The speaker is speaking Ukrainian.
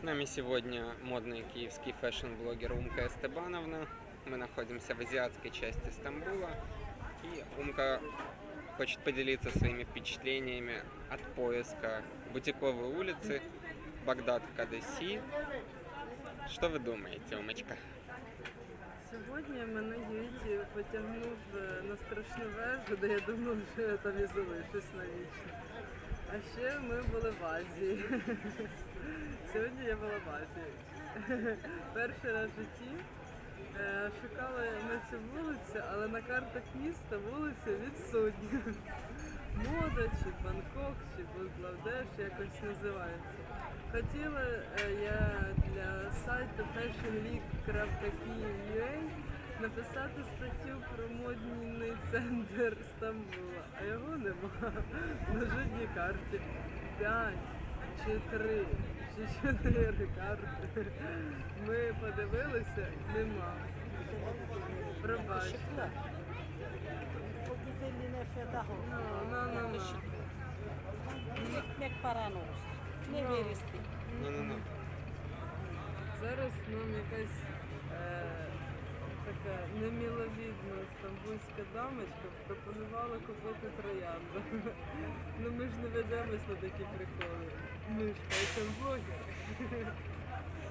С нами сегодня модный киевский фэшн-блогер Умка Эстебановна. Мы находимся в азиатской части Стамбула. И Умка хочет поделиться своими впечатлениями от поиска бутиковой улицы Багдад Кадеси. Что вы думаете, Умочка? Сьогодні мене Юїті потягнув е, на страшну вежу, де я думав, що я там і залишусь навічно. А ще ми були в Азії. Сьогодні я була в Азії. Перший раз в житті е, шукала на цю вулицю, але на картах міста вулиця відсутня. Мода чи Бангкок, чи Бангладеш якось називається. Хотіла е, я для сайту fashionweek.kiev.ua написати статтю про модний центр Стамбула, а його нема на жодній карті. П'ять чи три, чи чотири карти. Ми подивилися, нема. Пробачте. Ну, ну, ну, verirsin? Ну-ну-ну. Зараз нам якась е, така неміловідна стамбульська дамочка пропонувала купити троянду. Ну ми ж не ведемось на такі приколи. Ми ж Você é?